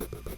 you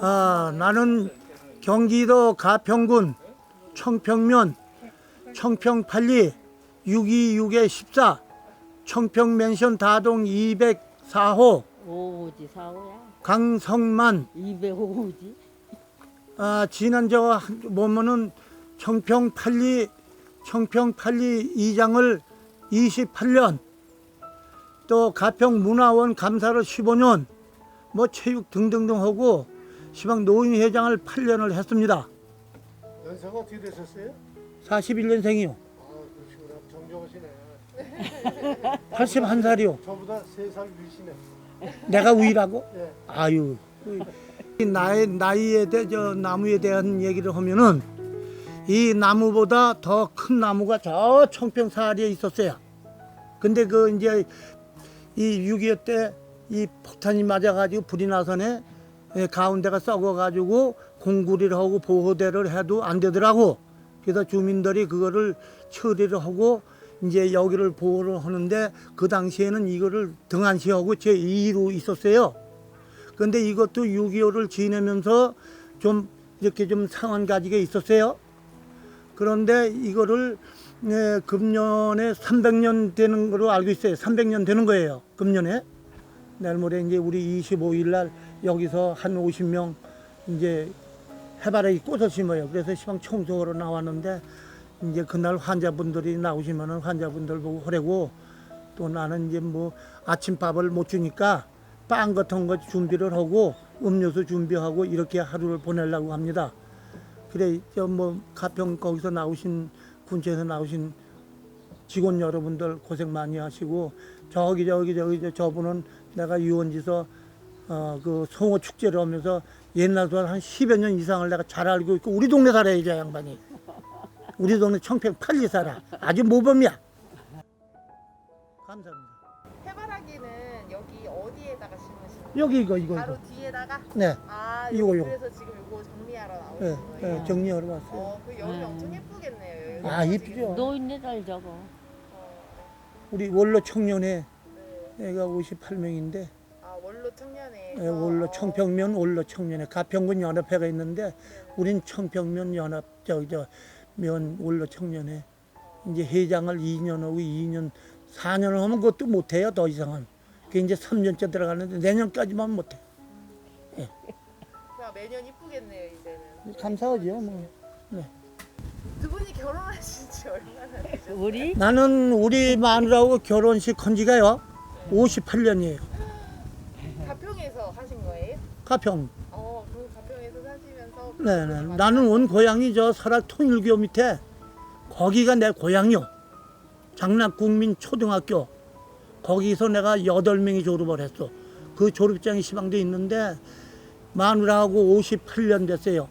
아, 나는 경기도 가평군 청평면 청평8리 626에 14 청평맨션 다동 204호 5호지 4호야. 강성만 205호지. 아, 지난 저 한- 보면은 청평 8리 청평 8리 이장을 28년 또 가평 문화원 감사를 15년 뭐 체육 등등등 하고 시방 노인회장을 8년을 했습니다. 연세가 어떻게 되셨어요? 41년생이요. 아 그러시구나 정정하시네 81살이요. 저보다 3살 위시네 내가 우이라고? 예. 아유. 이 나이, 나이에 대, 저 나무에 대한 얘기를 하면은 이 나무보다 더 큰 나무가 저 청평 사리에 있었어요. 근데 그 이제 이 6.25 때 이 폭탄이 맞아가지고 불이 나서네 예, 가운데가 썩어가지고 공구리를 하고 보호대를 해도 안 되더라고. 그래서 주민들이 그거를 처리를 하고 이제 여기를 보호를 하는데 그 당시에는 이거를 등한시하고 제 2로 있었어요. 근데 이것도 6.25를 지내면서 좀 이렇게 좀 상한 가지가 있었어요. 그런데 이거를 예, 금년에 300년 되는 걸로 알고 있어요. 300년 되는 거예요. 금년에. 내일 모레 이제 우리 25일 날 여기서 한 50명 이제 해바라기 꽃을 심어요. 그래서 시방 청소하러 나왔는데 이제 그날 환자분들이 나오시면은 환자분들 보고 하려고 또 나는 이제 뭐 아침밥을 못 주니까 빵 같은 거 준비를 하고 음료수 준비하고 이렇게 하루를 보내려고 합니다. 그래 저뭐 가평 거기서 나오신 군체에서 나오신 직원 여러분들 고생 많이 하시고 저기 저기 저기 저 저분은 내가 유원지서 어 그 송어 축제를 하면서 옛날부터 한 10여 년 이상을 내가 잘 알고 있고 우리 동네 살아요 이 양반이 우리 동네 청평 팔리 살아 아주 모범이야 감사합니다 해바라기는 여기 어디에다가 심으시는 거예요? 여기 이거 이거 바로 이거 뒤에다가? 네 아, 이거, 이거. 그래서 지금 이거 정리하러 나오신 예, 거예요? 예, 정리하러 왔어요 어, 그 여기 음. 엄청 예쁘겠네요. 여기 아, 예뻐지게. 이쁘죠. 노인네들 저거. 어, 우리 원로 청년회 네. 애가 58명인데 아, 원로 청년회. 예, 원로 청평면 원로 청년회 가평군 연합회가 있는데 우린 청평면 연합 저기 저면 원로 청년회 이제 회장을 2년 하고 2년 4년을 하면 그것도 못 해요 더 이상은. 그 이제 3년째 들어가는데 내년까지만 못해. 그냥 매년 이쁘겠네요, 이제는. 감사하죠 뭐. 두 분이 결혼하신 지 얼마나 되셨어요? 우리? 나는 우리 마누라하고 결혼식 한 지가요? 58년이에요 가평에서 하신 거예요? 가평. 어, 그 가평에서 사시면서 네네. 나는 온 고향이 저 설악 통일교 밑에 거기가 내 고향이요. 장락국민 초등학교. 거기서 내가 여덟 명이 졸업을 했어. 그 졸업장이 시방돼 있는데 마누라하고 58년 됐어요.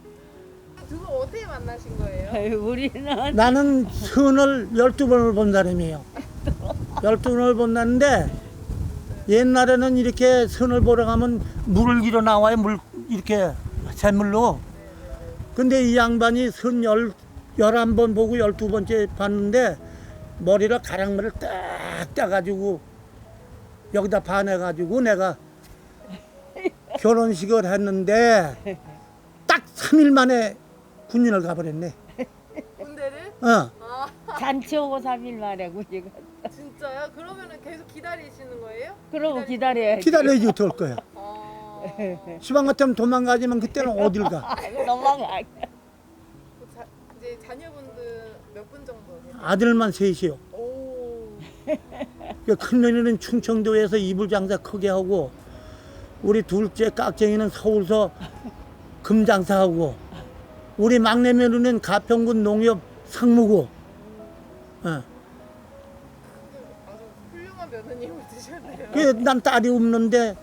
두분 어떻게 만나신 거예요? 아유, 우리는 나는 선을 12번을 본 사람이에요. 12번을 본다는데 옛날에는 이렇게 선을 보러 가면 물을 길어 나와요 물 이렇게 샘물로 근데 이 양반이 선 열, 11번 보고 12번째 봤는데 머리를 가랑머리를 딱 따가지고 여기다 반해가지고 내가 결혼식을 했는데 딱 3일 만에 군인을 가버렸네 군대를? 어. 아, 잔치 오고 3일 만에 우리가. 진짜요? 그러면은 계속 기다리시는 거예요? 그러고 기다려야지. 기다려야지 어떨 거야 어, 시방 같으면 도망가지만 그때는 어딜 가 넘어가. 그 자, 이제 자녀분들 몇 분 정도? 아들만 셋이요 오, 그 큰며느리는 충청도에서 이불 장사 크게 하고 우리 둘째 깍쟁이는 서울서 금 장사하고 우리 막내 며느리는 가평군 농협 상무고 어. 그난 딸이 없는데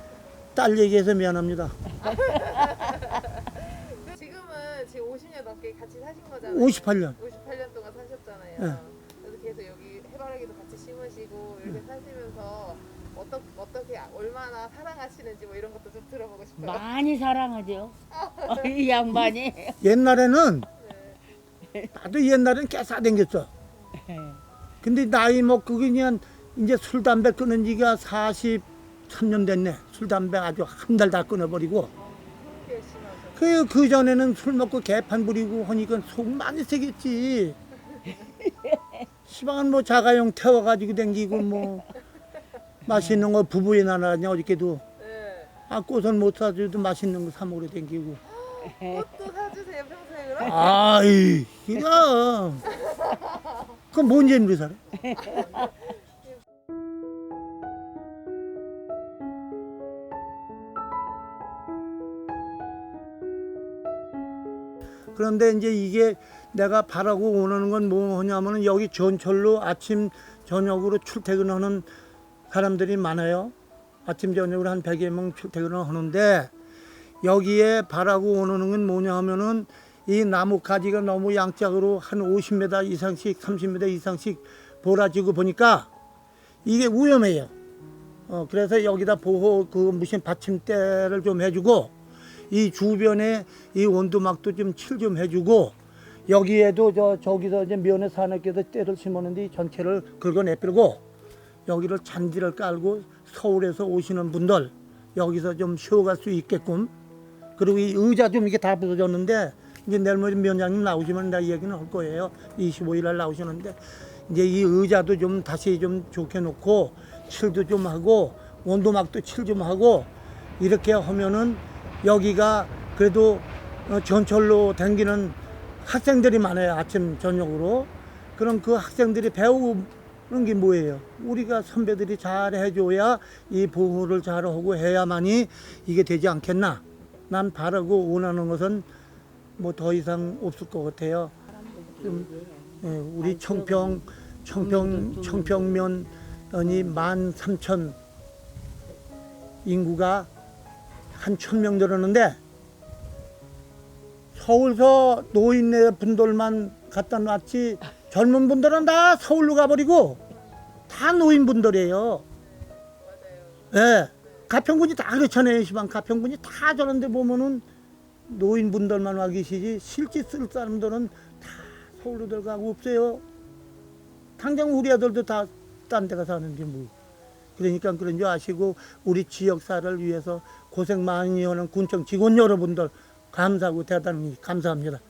딸 얘기해서 미안합니다. 지금은 지금 50년 넘게 같이 사신 거잖아요. 58년. 58년 동안 사셨잖아요. 네. 그래서 계속 여기 해바라기도 같이 심으시고 이렇게 음. 사시면서 어떠, 어떻게 얼마나 사랑하시는지 뭐 이런 것도 좀 들어보고 싶어요. 많이 사랑하죠. 이 양반이. 옛날에는 네. 나도 옛날에는 깨사 댕겼어. 근데 나이 뭐 그게 그냥 이제 술 담배 끊은 지가 43년 됐네. 술 담배 아주 한 달 다 끊어버리고. 그, 그 전에는 술 먹고 개판 부리고 하니까 속 많이 새겼지. 시방은 뭐 자가용 태워가지고 댕기고 뭐 맛있는 거 부부에 나나냐 어저께도 네. 아 꽃은 못 사줘도 맛있는 거 사 먹으러 댕기고 꽃도 사주세요 평소에 그럼? 아이 이거 그건 뭔 재미로 살아? 그런데 이제 이게 내가 바라고 원하는 건 뭐냐면은 여기 전철로 아침 저녁으로 출퇴근하는 사람들이 많아요. 아침 저녁으로 한 100여 명 출퇴근을 하는데 여기에 바라고 원하는 건 뭐냐 하면은 이 나무 가지가 너무 양짝으로 한 50m 이상씩 30m 이상씩 몰아지고 보니까 이게 위험해요. 어, 그래서 여기다 보호 그 무슨 받침대를 좀 해주고 이 주변에 이 온도막도 좀 칠 좀 해주고 여기에도 저 저기서 이제 면에 산에께서 때를 심었는데 이 전체를 긁어내버리고 여기를 잔디를 깔고 서울에서 오시는 분들 여기서 좀 쉬어갈 수 있게끔 그리고 이 의자 좀 이게 다 부서졌는데 이제 내일 모레 위원장님 나오시면 나 얘기는 할 거예요. 25일 날 나오시는데 이제 이 의자도 좀 다시 좀 좋게 놓고 칠도 좀 하고 온도막도 칠 좀 하고 이렇게 하면은 여기가 그래도 어, 전철로 댕기는 학생들이 많아요. 아침 저녁으로. 그럼 그 학생들이 배우는 게 뭐예요? 우리가 선배들이 잘 해줘야 이 보호를 잘 하고 해야만이 이게 되지 않겠나? 난 바라고 원하는 것은 뭐 더 이상 없을 것 같아요. 좀, 예, 우리 청평 청평 청평면이 만 삼천 인구가 한 천 명 들었는데 서울서 노인네 분들만 갖다 놨지 젊은 분들은 다 서울로 가버리고 다 노인분들이에요. 예. 가평군이 다 그렇잖아요. 시방 가평군이 다 저런데 보면은 노인분들만 와 계시지 실제 쓸 사람들은 다 서울로 들어가고 없어요. 당장 우리 아들도 다 딴 데가 사는데 뭐. 그러니까 그런 줄 아시고 우리 지역사를 위해서 고생 많이 하는 군청 직원 여러분들 감사하고 대단히 감사합니다.